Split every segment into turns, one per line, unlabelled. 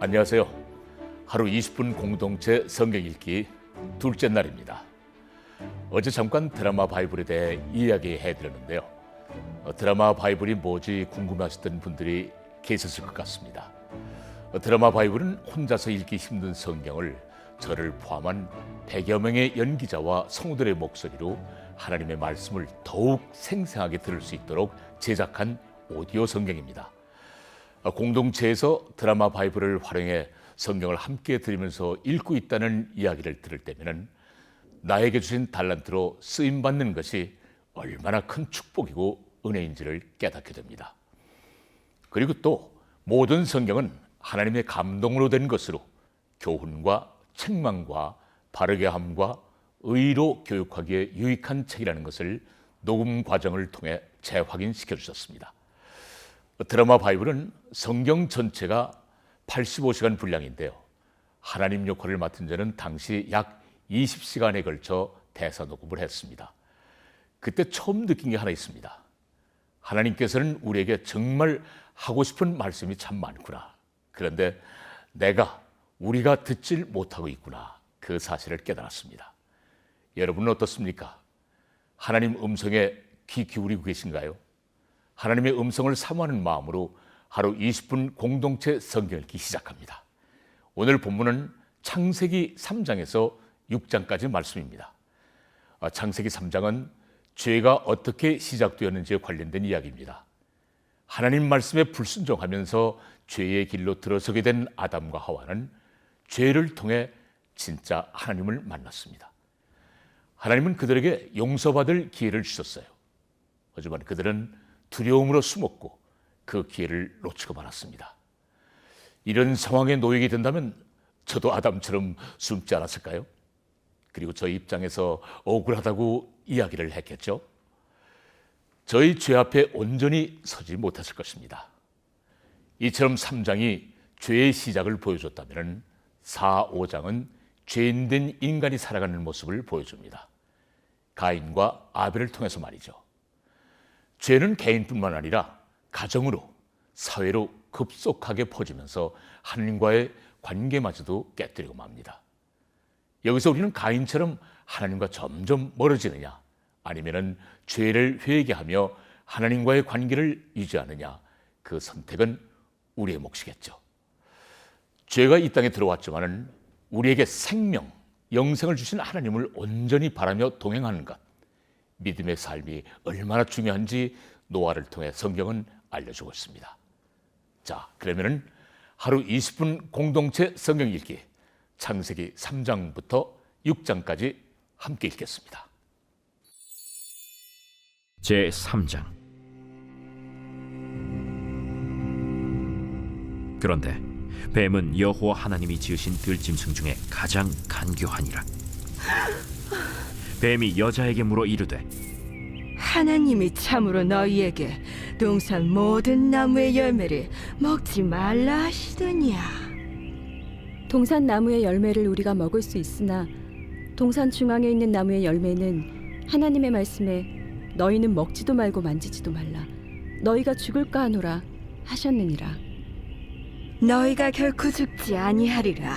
안녕하세요. 하루 20분 공동체 성경 읽기 둘째 날입니다. 어제 잠깐 드라마 바이블에 대해 이야기해 드렸는데요. 어, 드라마 바이블이 뭐지 궁금하셨던 분들이 계셨을 것 같습니다. 어, 드라마 바이블은 혼자서 읽기 힘든 성경을 저를 포함한 100여 명의 연기자와 성우들의 목소리로 하나님의 말씀을 더욱 생생하게 들을 수 있도록 제작한 오디오 성경입니다. 어, 공동체에서 드라마 바이블을 활용해 성경을 함께 들으면서 읽고 있다는 이야기를 들을 때면 나에게 주신 달란트로 쓰임 받는 것이 얼마나 큰 축복이고 은혜인지를 깨닫게 됩니다. 그리고 또 모든 성경은 하나님의 감동으로 된 것으로 교훈과 책망과 바르게함과 의로 교육하기에 유익한 책이라는 것을 녹음 과정을 통해 재확인시켜 주셨습니다. 그 드라마 바이블은 성경 전체가 85시간 분량인데요. 하나님 역할을 맡은 저는 당시 약 20시간에 걸쳐 대사 녹음을 했습니다. 그때 처음 느낀 게 하나 있습니다. 하나님께서는 우리에게 정말 하고 싶은 말씀이 참 많구나. 그런데 내가 우리가 듣질 못하고 있구나. 그 사실을 깨달았습니다. 여러분은 어떻습니까? 하나님 음성에 귀 기울이고 계신가요? 하나님의 음성을 사모하는 마음으로 하루 20분 공동체 성경 읽기 시작합니다. 오늘 본문은 창세기 3장에서 6장까지 말씀입니다. 아, 창세기 3장은 죄가 어떻게 시작되었는지에 관련된 이야기입니다. 하나님 말씀에 불순종하면서 죄의 길로 들어서게 된 아담과 하와는 죄를 통해 진짜 하나님을 만났습니다. 하나님은 그들에게 용서받을 기회를 주셨어요. 하지만 그들은 두려움으로 숨었고 그 기회를 놓치고 말았습니다. 이런 상황에 놓이게 된다면 저도 아담처럼 숨지 않았을까요? 그리고 저 입장에서 억울하다고 이야기를 했겠죠. 저희 죄 앞에 온전히 서지 못했을 것입니다. 이처럼 3장이 죄의 시작을 보여줬다면 4, 5장은 죄인 된 인간이 살아가는 모습을 보여줍니다. 가인과 아벨을 통해서 말이죠. 죄는 개인뿐만 아니라 가정으로 사회로 급속하게 퍼지면서 하나님과의 관계마저도 깨뜨리고 맙니다. 여기서 우리는 가인처럼 하나님과 점점 멀어지느냐 아니면은 죄를 회개하며 하나님과의 관계를 유지하느냐 그 선택은 우리의 몫이겠죠. 죄가 이 땅에 들어왔지만은 우리에게 생명, 영생을 주신 하나님을 온전히 바라며 동행하는 것. 믿음의 삶이 얼마나 중요한지 노아를 통해 성경은 알려주고 있습니다. 자, 그러면은 하루 20분 공동체 성경 읽기 창세기 3장부터 6장까지 함께 읽겠습니다. 제 3장 그런데 뱀은 여호와 하나님이 지으신 들짐승 중에 가장 간교하니라 뱀이 여자에게 물어 이르되
하나님이 참으로 너희에게 동산 모든 나무의 열매를 먹지 말라 하시더냐
동산 나무의 열매를 우리가 먹을 수 있으나 동산 중앙에 있는 나무의 열매는 하나님의 말씀에 너희는 먹지도 말고 만지지도 말라 너희가 죽을까 하노라 하셨느니라
너희가 결코 죽지 아니하리라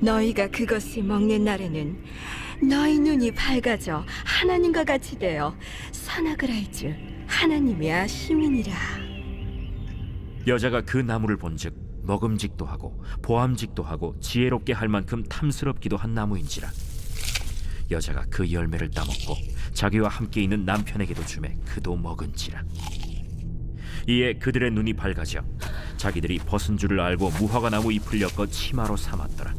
너희가 그것을 먹는 날에는 너희 눈이 밝아져 하나님과 같이 되어 선악을 알 줄 하나님이 시민이라
여자가 그 나무를 본즉 먹음직도 하고 보암직도 하고 지혜롭게 할 만큼 탐스럽기도 한 나무인지라. 여자가 그 열매를 따먹고 자기와 함께 있는 남편에게도 주매 그도 먹은지라. 이에 그들의 눈이 밝아져 자기들이 벗은 줄을 알고 무화과 나무 잎을 엮어 치마로 삼았더라.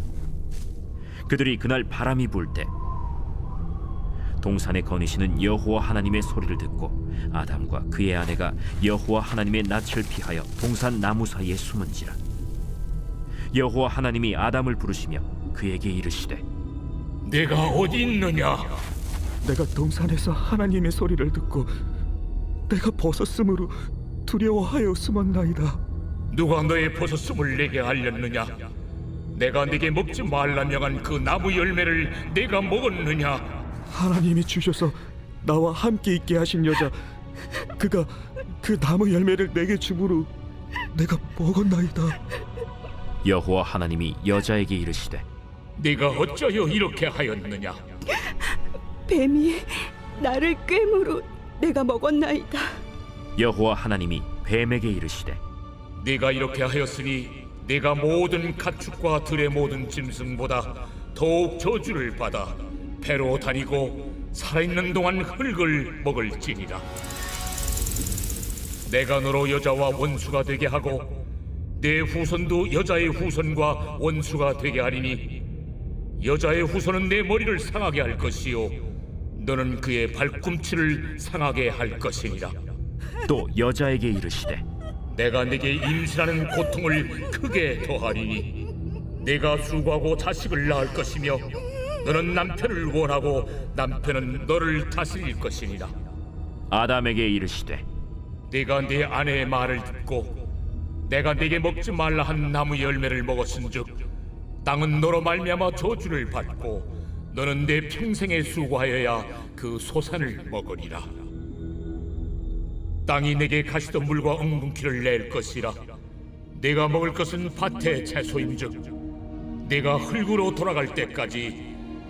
그들이 그날 바람이 불때 동산에 거니시는 여호와 하나님의 소리를 듣고 아담과 그의 아내가 여호와 하나님의 낯을 피하여 동산 나무 사이에 숨은지라 여호와 하나님이 아담을 부르시며 그에게 이르시되
내가 어디 있느냐
내가 동산에서 하나님의 소리를 듣고 내가 벗었으므로 두려워하여 숨었나이다
누가 너의 벗었음을 내게 알렸느냐 내가 네게 먹지 말라 명한 그 나무 열매를 내가 먹었느냐
하나님이 주셔서 나와 함께 있게 하신 여자 그가 그 나무 열매를 내게 주므로 내가 먹었나이다
여호와 하나님이 여자에게 이르시되
네가 어쩌여 이렇게 하였느냐
뱀이 나를 꿰므로 내가 먹었나이다
여호와 하나님이 뱀에게 이르시되
네가 이렇게 하였으니 네가 모든 가축과 들의 모든 짐승보다 더욱 저주를 받아 배로 다니고 살아있는 동안 흙을 먹을지니라 내가 너로 여자와 원수가 되게 하고 내 후손도 여자의 후손과 원수가 되게 하리니 여자의 후손은 내 머리를 상하게 할 것이요 너는 그의 발꿈치를 상하게 할 것이니라
또 여자에게 이르시되
내가 네게 임신하는 고통을 크게 더하리니 내가 수고하고 자식을 낳을 것이며 너는 남편을 원하고 남편은 너를 다스릴 것이니라.
아담에게 이르시되
네가 네 아내의 말을 듣고 내가 네게 먹지 말라 한 나무 열매를 먹었은즉 땅은 너로 말미암아 저주를 받고 너는 네 평생에 수고하여야 그 소산을 먹으리라. 땅이 네게 가시던 물과 엉겅기를낼 것이라. 네가 먹을 것은 밭의 채소임즉 네가 흙으로 돌아갈 때까지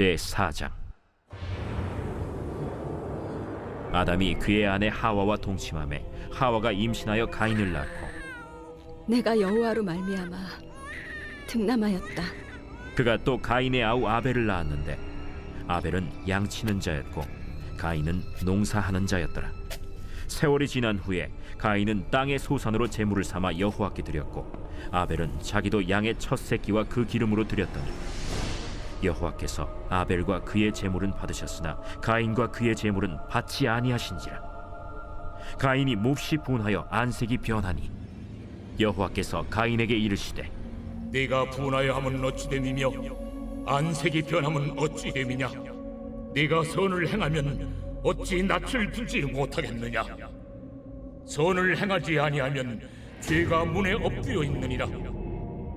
제4장 아담이 그의 아내 하와와 동침함에 하와가 임신하여 가인을 낳고
내가 여호와로 말미암아 등남하였다.
그가 또 가인의 아우 아벨을 낳았는데 아벨은 양치는 자였고 가인은 농사하는 자였더라. 세월이 지난 후에 가인은 땅의 소산으로 제물을 삼아 여호와께 드렸고 아벨은 자기도 양의 첫 새끼와 그 기름으로 드렸더니 여호와께서 아벨과 그의 제물은 받으셨으나 가인과 그의 제물은 받지 아니하신지라 가인이 몹시 분하여 안색이 변하니 여호와께서 가인에게 이르시되
네가 분하여 함은 어찌됨이며 안색이 변함은 어찌됨이냐 네가 선을 행하면 어찌 낯을 들지 못하겠느냐 선을 행하지 아니하면 죄가 문에 엎드려 있느니라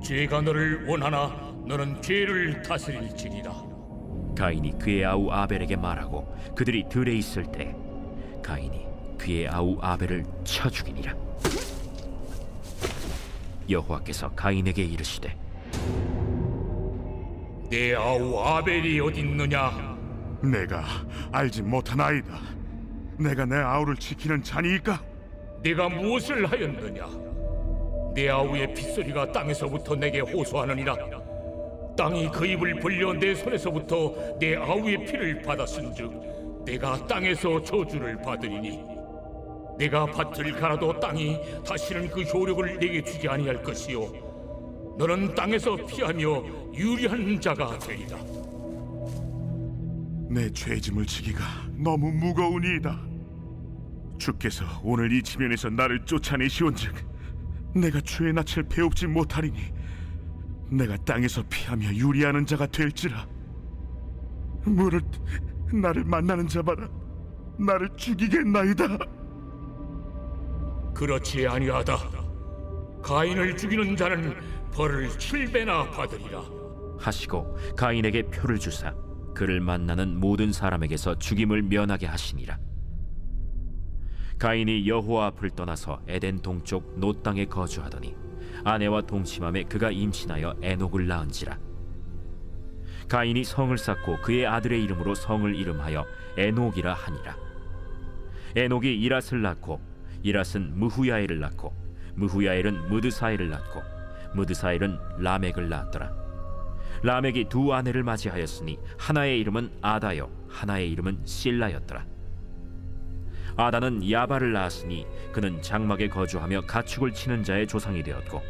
죄가 너를 원하나 너는 죄를 다스릴지니라.
가인이 그의 아우 아벨에게 말하고 그들이 들에 있을 때 가인이 그의 아우 아벨을 쳐 죽이니라. 여호와께서 가인에게 이르시되
내 아우 아벨이 어딨느냐?
내가 알지 못한 아이다. 내가 내 아우를 지키는 자니까
내가 무엇을 하였느냐? 내 아우의 빗소리가 땅에서부터 내게 호소하느니라. 땅이 그 입을 벌려 내 손에서부터 내 아우의 피를 받았은즉 내가 땅에서 저주를 받으리니 내가 밭을 갈아도 땅이 다시는 그 효력을 내게 주지 아니할 것이요 너는 땅에서 피하며 유리한 자가 되리라
내 죄짐을 지기가 너무 무거우니이다 주께서 오늘 이 지면에서 나를 쫓아내시온즉 내가 죄의 낯을 배우지 못하리니 내가 땅에서 피하며 유리하는 자가 될지라 물을 나를 만나는 자마다 나를 죽이겠나이다
그렇지 아니하다 가인을 죽이는 자는 벌을 칠배나 받으리라
하시고 가인에게 표를 주사 그를 만나는 모든 사람에게서 죽임을 면하게 하시니라. 가인이 여호와 앞을 떠나서 에덴 동쪽 노 땅에 거주하더니 아내와 동심함에 그가 임신하여 에녹을 낳은지라 가인이 성을 쌓고 그의 아들의 이름으로 성을 이름하여 에녹이라 하니라 에녹이 이랏을 낳고 이랏은 무후야엘을 낳고 무후야엘은 무드사엘을 낳고 무드사엘은 라멕을 낳았더라 라멕이 두 아내를 맞이하였으니 하나의 이름은 아다요 하나의 이름은 실라였더라 아다는 야발을 낳았으니 그는 장막에 거주하며 가축을 치는 자의 조상이 되었고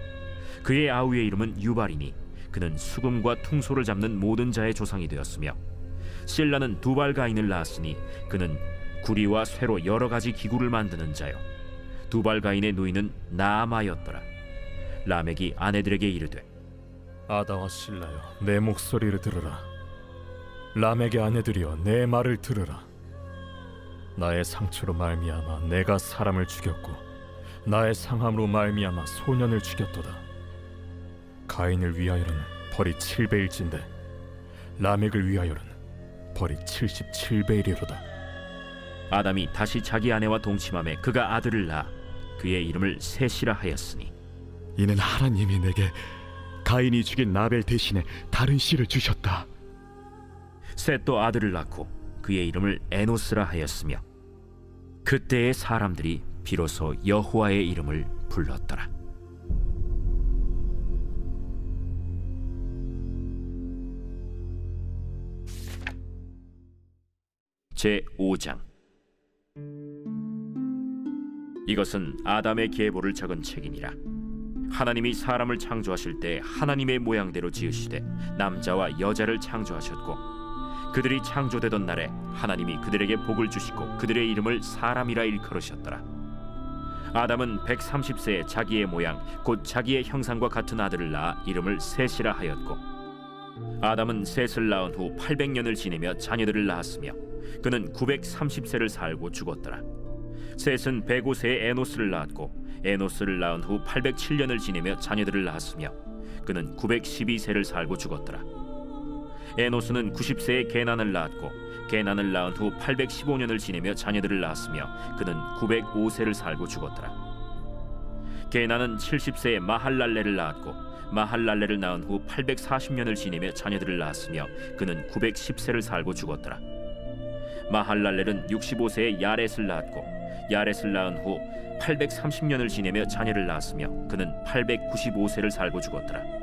그의 아우의 이름은 유발이니 그는 수금과 퉁소를 잡는 모든 자의 조상이 되었으며 실라는 두발가인을 낳았으니 그는 구리와 쇠로 여러 가지 기구를 만드는 자요 두발가인의 누이는 나마였더라 라멕이 아내들에게 이르되
아다와 실라여 내 목소리를 들으라 라멕의 아내들이여 내 말을 들으라 나의 상처로 말미암아 내가 사람을 죽였고 나의 상함으로 말미암아 소년을 죽였도다. 가인을 위하여는 벌이 7배일진데 라멕을 위하여는 벌이 7 7배이로다
아담이 다시 자기 아내와 동침함에 그가 아들을 낳아 그의 이름을 셋이라 하였으니
이는 하나님이 내게 가인이 죽인 라벨 대신에 다른 씨를 주셨다.
셋도 아들을 낳고 그의 이름을 에노스라 하였으며 그때의 사람들이 비로소 여호와의 이름을 불렀더라. 제 5장 이것은 아담의 계보를 적은 책이니라. 하나님이 사람을 창조하실 때 하나님의 모양대로 지으시되 남자와 여자를 창조하셨고 그들이 창조되던 날에 하나님이 그들에게 복을 주시고 그들의 이름을 사람이라 일컬으셨더라. 아담은 130세에 자기의 모양 곧 자기의 형상과 같은 아들을 낳아 이름을 셋이라 하였고 아담은 셋을 낳은 후 800년을 지내며 자녀들을 낳았으며 그는 930세를 살고 죽었더라. 셋은 105세에 에노스를 낳았고 에노스를 낳은 후 807년을 지내며 자녀들을 낳았으며 그는 912세를 살고 죽었더라. 에노스는 90세에 게난을 낳았고 게난을 낳은 후 815년을 지내며 자녀들을 낳았으며 그는 905세를 살고 죽었더라. 게난은 70세에 마할랄레를 낳았고 마할랄레를 낳은 후 840년을 지내며 자녀들을 낳았으며 그는 910세를 살고 죽었더라. 마할랄렐은 65세에 야렛을 낳았고 야렛을 낳은 후 830년을 지내며 자녀를 낳았으며 그는 895세를 살고 죽었더라.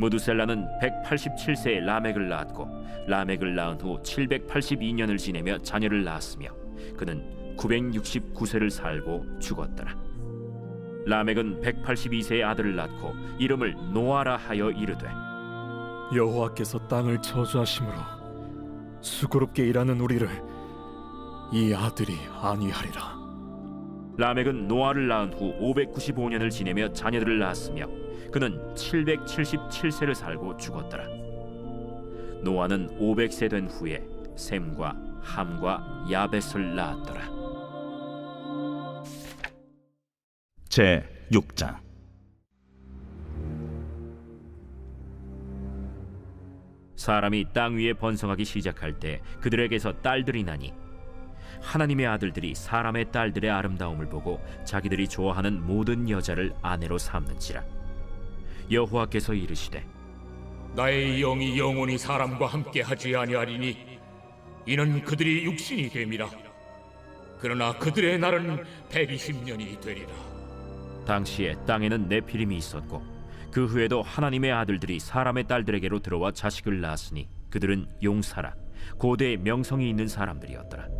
무두셀라는 187세에 라멕을 낳았고 라멕을 낳은 후 782년을 지내며 자녀를 낳았으며 그는 969세를 살고 죽었더라. 라멕은 182세의 아들을 낳고 이름을 노아라 하여 이르되
여호와께서 땅을 저주하심으로 수고롭게 일하는 우리를 이 아들이 안위하리라.
라멕은 노아를 낳은 후 595년을 지내며 자녀들을 낳았으며 그는 777세를 살고 죽었더라. 노아는 500세 된 후에 샘과 함과 야벳을 낳았더라. 제 6장 사람이 땅 위에 번성하기 시작할 때 그들에게서 딸들이 나니 하나님의 아들들이 사람의 딸들의 아름다움을 보고 자기들이 좋아하는 모든 여자를 아내로 삼는지라 여호와께서 이르시되
나의 영이 영원히 사람과 함께 하지 아니하리니 이는 그들이 육신이 됨이라 그러나 그들의 날은 120년이 되리라
당시에 땅에는 네피림이 있었고 그 후에도 하나님의 아들들이 사람의 딸들에게로 들어와 자식을 낳았으니 그들은 용사라 고대의 명성이 있는 사람들이었더라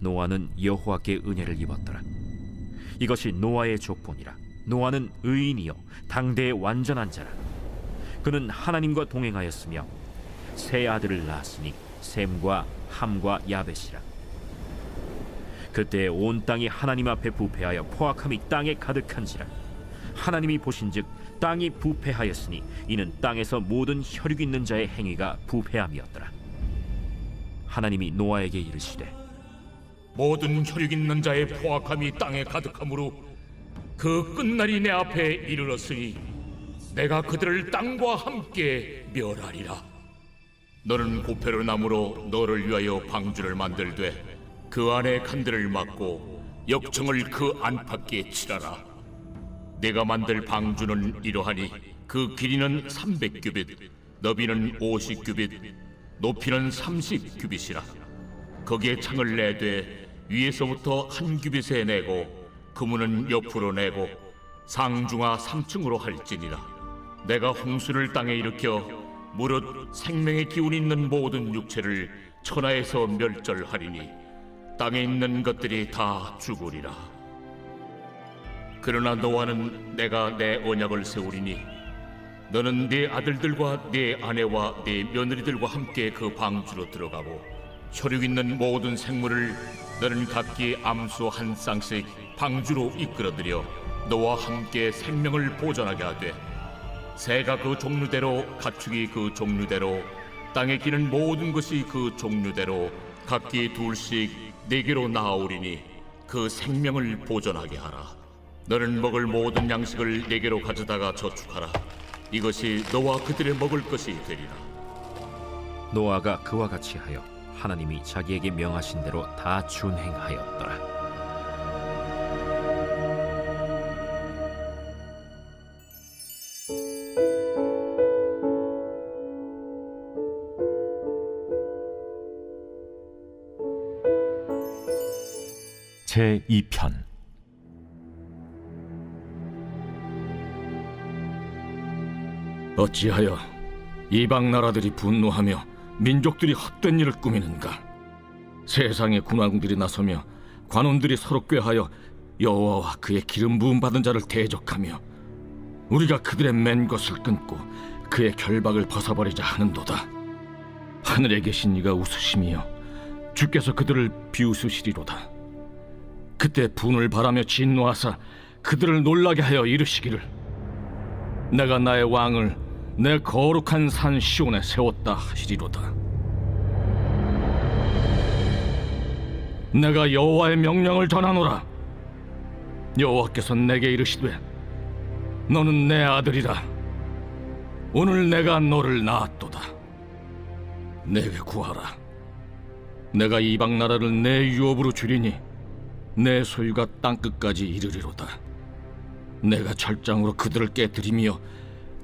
노아는 여호와께 은혜를 입었더라. 이것이 노아의 조폰이라. 노아는 의인이요 당대의 완전한 자라. 그는 하나님과 동행하였으며 세 아들을 낳았으니 셈과 함과 야벳이라. 그때 온 땅이 하나님 앞에 부패하여 포악함이 땅에 가득한지라. 하나님이 보신즉 땅이 부패하였으니 이는 땅에서 모든 혈육 있는 자의 행위가 부패함이었더라. 하나님이 노아에게 이르시되
모든 혈육 있는 자의 포악함이 땅에 가득하므로 그 끝날이 내 앞에 이르렀으니 내가 그들을 땅과 함께 멸하리라. 너는 고패르 나무로 너를 위하여 방주를 만들되 그 안에 간들을 막고 역청을 그 안팎에 칠하라. 내가 만들 방주는 이러하니 그 길이는 삼백 규빗 너비는 오십 규빗 높이는 삼십 규빗이라 거기에 창을 내되 위에서부터 한 규빗에 내고 그문은 옆으로 내고 상중하 3층으로 할지니라 내가 홍수를 땅에 일으켜 무릇 생명의 기운 있는 모든 육체를 천하에서 멸절하리니 땅에 있는 것들이 다 죽으리라 그러나 너와는 내가 내 언약을 세우리니 너는 네 아들들과 네 아내와 네 며느리들과 함께 그 방주로 들어가고 혈육 있는 모든 생물을 너는 각기 암수 한 쌍씩 방주로 이끌어들여 너와 함께 생명을 보존하게 하되 새가 그 종류대로 가축이 그 종류대로 땅에 끼는 모든 것이 그 종류대로 각기 둘씩 네 개로 나아오리니 그 생명을 보존하게 하라 너는 먹을 모든 양식을 네 개로 가져다가 저축하라 이것이 너와 그들의 먹을 것이 되리라
노아가 그와 같이 하여 하나님이 자기에게 명하신 대로 다 준행하였더라. 제 2편
어찌하여 이방 나라들이 분노하며 민족들이 헛된 일을 꾸미는가? 세상의 군왕들이 나서며 관원들이 서로 꾀하여 여호와와 그의 기름 부음 받은 자를 대적하며 우리가 그들의 맨 것을 끊고 그의 결박을 벗어버리자 하는도다. 하늘에 계신 이가 웃으심이여 주께서 그들을 비웃으시리로다. 그때 분을 바라며 진노하사 그들을 놀라게 하여 이르시기를 내가 나의 왕을 내 거룩한 산 시온에 세웠다 하시리로다. 내가 여호와의 명령을 전하노라. 여호와께서 내게 이르시되 너는 내 아들이라. 오늘 내가 너를 낳았도다. 내게 구하라. 내가 이방 나라를 내 유업으로 줄이니 내 소유가 땅 끝까지 이르리로다. 내가 철장으로 그들을 깨뜨리며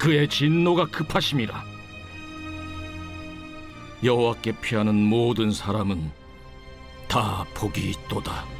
그의 진노가 급하심이라 여호와께 피하는 모든 사람은 다 복이 있도다.